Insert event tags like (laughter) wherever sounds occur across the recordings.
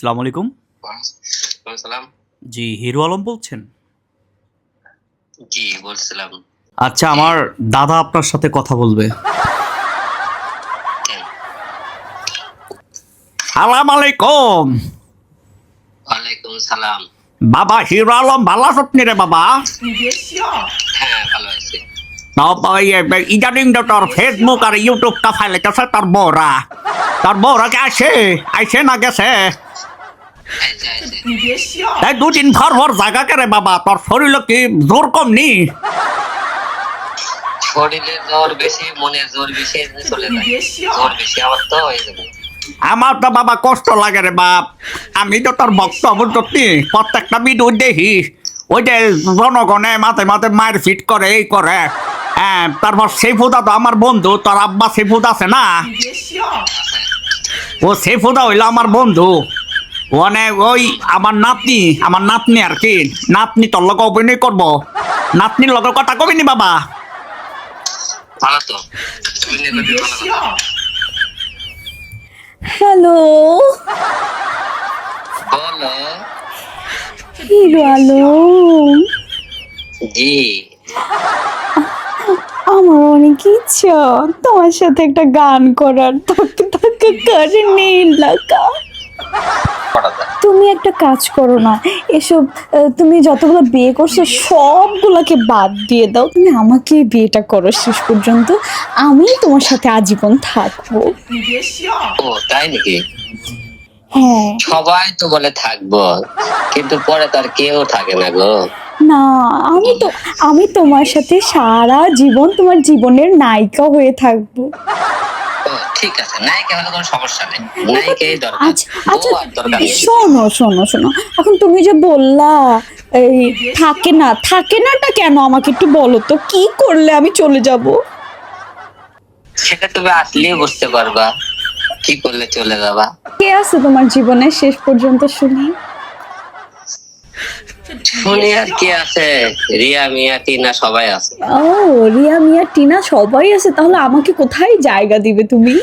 সালাম আলাইকুম। সালাম জি হিরো আলম বলছেন? জি বলছিলাম। আচ্ছা আমার দাদা আপনার সাথে কথা বলবে। সালাম আলাইকুম। ওয়ালাইকুম সালাম। বাবা হিরো আলম ভালো আছেন রে বাবা? হ্যাঁ ভালো আছি। ইদানিং তোর ফেসবুক আর ইউটিউবটা ফাইলেতেছে তোর বউরা। তোর বউরা কে আসে? আইসে না গেছে? আচ্ছা আচ্ছা। তাই দুদিন ভর ভর জায়গা কে রে বাবা? তোর শরীর কি জোর কম নি? শরীরে জ্বর বেশি মনে জ্বর বেশি চলে যায়। জ্বর বেশি আমার তো হয়ে যাবে। আমার তো বাবা কষ্ট লাগে রে বাপ। আমি তো তোর ভক্ত বুঝতি প্রত্যেকটা ভিডিও দেখি ওই যে জনগণে মাঝে মাঝে মায়ের ফিট করে এই করে হ্যাঁ তারপর সেফুদা তো আমার বন্ধু তোর আব্বা সেফুদ আছে না? ও সেফুদা হইল আমার বন্ধু। মানে ওই আমার নাতনি আমার নাতনি আর কি নাতনি তোর লগে অভিনয় করব। নাতনির লগে কথা কবি নি বাবা। হ্যালো? হিরো আলম জি। আমার অনেক ইচ্ছা তোমার সাথে একটা গান করার। তাকে তাকে করে নেই লাগা? তুমি একটা কাজ করো না। এসব তুমি যতগুলো বিয়ে করছ সবগুলোকে বাদ দিয়ে দাও। তুমি আমাকে বিয়েটা করো শেষ পর্যন্ত। আমি তোমার সাথে আজীবন থাকব। ও তাই নাকি? হ্যাঁ। সবাই তো বলে থাকব কিন্তু পরে তার কেউ থাকে না গো। না আমি তো আমি তোমার সাথে সারা জীবন তোমার জীবনের নায়িকা হয়ে থাকব। ঠিক আছে নায়িকা হলে কোনো সমস্যা নেই। নায়িকাই দরকার আচ্ছা আচ্ছা শোনো শোনো শোনো এখন তুমি যে বললা এই থাকে না থাকে নাটা কেন? আমাকে একটু বলো তো কি করলে আমি চলে যাব? সেটা তুমি আসলেই বুঝতে পারবা। কি করলে চলে যাবা? কে আছে তোমার জীবনে শেষ পর্যন্ত শুনি? শুনি আর কি আছে? রিয়া মিয়া টিনা সবাই আছে। ও রিয়া মিয়া টিনা সবাই আছে? তাহলে আমাকে কোথায় জায়গা দিবে তুমি?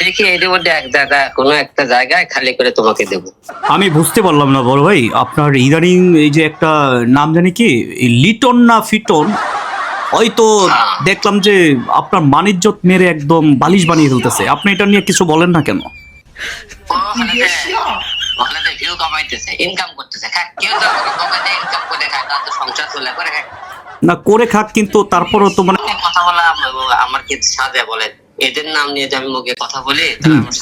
দেখি এর মধ্যে এক জায়গা কোনো একটা জায়গায় খালি করে তোমাকে দেবো। আমি বুঝতে পারলাম না বড় ভাই আপনার ইদানিং এই যে একটা নাম জানি কি লিটন না ফিটন হয়তো দেখলাম যে আপনার মানিজ্যত মেরে একদম বালিশ বানিয়ে ফেলতেছে। আপনি এটা নিয়ে কিছু বলেন না কেন? ওখানে ভিউ কামাইতেছে ইনকাম করতেছে। খাক কেউ তো আমাকে ইনকাম করে খায় তার তো সংসার চলে করে খায় না করে খাক কিন্তু তারপরও তো মানে কথা বলা আমার কি সাজে বলেন এদের নাম নিয়ে যে আমি মুখে কথা বলি আমার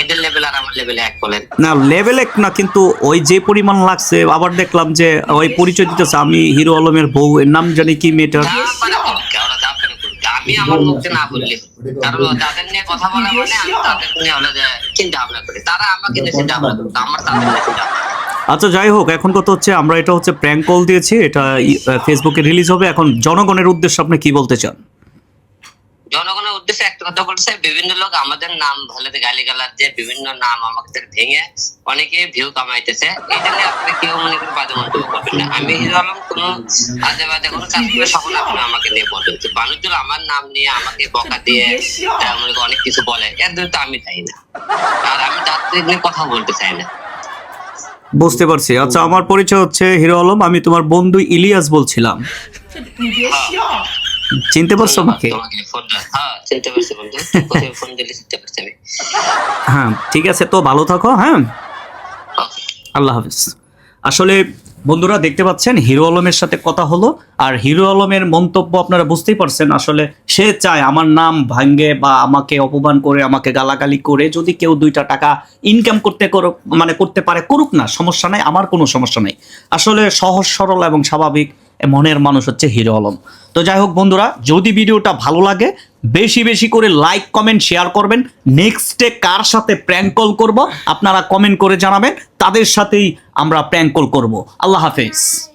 এদের লেভেল আর আমার লেভেলে এক বলেন। না লেভেল এক না কিন্তু ওই যে পরিমাণ লাগছে আবার দেখলাম যে ওই পরিচয় দিতেছে আমি হিরো আলমের বউ এর নাম জানি কি মেয়েটার যা পারে করুক, ওরা যা পারে করুক। আমি আমার মুখে না বললে। কারণ তাদের নিয়ে কথা বলা মানে আমি তাদের নিয়ে আলাদা চিন্তা ভাবনা করি। তারা আমাকে নিয়ে চিন্তা ভাবনা করতো আমার তাদের নিয়ে চিন্তা আচ্ছা যাই হোক এখন কথা হচ্ছে আমরা এটা হচ্ছে প্র্যাঙ্ক কল দিয়েছি এটা ফেসবুকে রিলিজ হবে। এখন জনগণের উদ্দেশ্যে আপনি কি বলতে চান? জনগণের উদ্দেশ্যে একটা কথা বলছে বিভিন্ন লোক আমাদের নাম ভালো গালি গালার যে বিভিন্ন নাম আমাদের ভেঙে অনেকে ভিউ কামাইতেছে। এটা নিয়ে আপনি কেউ মনে করে বাজে মন্তব্য করবেন না। আমি হিরো আলম কোনো আজে বাজে কোনো কাজ করে সকলে আপনি আমাকে নিয়ে বলবেন। তো মানুষজন আমার নাম নিয়ে আমাকে বকা দিয়ে মনে করে অনেক কিছু বলে এর জন্য তো আমি চাই না। আর আমি তাদের নিয়ে কথা বলতে চাই না। বুঝতে পারছি। আচ্ছা আমার পরিচয় হচ্ছে হিরো আলম আমি তোমার বন্ধু ইলিয়াস বলছিলাম। (laughs) চিনতে পারছ আমাকে? হ্যাঁ আমি। হ্যাঁ ঠিক আছে তো ভালো থাকো হ্যাঁ? আল্লাহ হাফিজ। আসলে বন্ধুরা দেখতে পাচ্ছেন হিরো আলমের সাথে কথা হলো আর হিরো আলমের মন্তব্য আপনারা বুঝতেই পারছেন আসলে সে চায় আমার নাম ভাঙ্গে বা আমাকে অপমান করে আমাকে গালাগালি করে যদি কেউ দুইটা টাকা ইনকাম করতে করুক মানে করতে পারে করুক না সমস্যা নাই আমার কোনো সমস্যা নেই। আসলে সহজ সরল এবং স্বাভাবিক মনের মানুষ হচ্ছে হিরো আলম। তো যাই হোক বন্ধুরা, যদি ভিডিওটা ভালো লাগে, বেশি বেশি করে লাইক, কমেন্ট, শেয়ার করবেন। নেক্সটে কার সাথে প্র্যাঙ্ক কল করব, আপনারা কমেন্ট করে জানাবেন। তাদের সাথেই আমরা প্র্যাঙ্ক কল করব। আল্লাহ হাফেজ।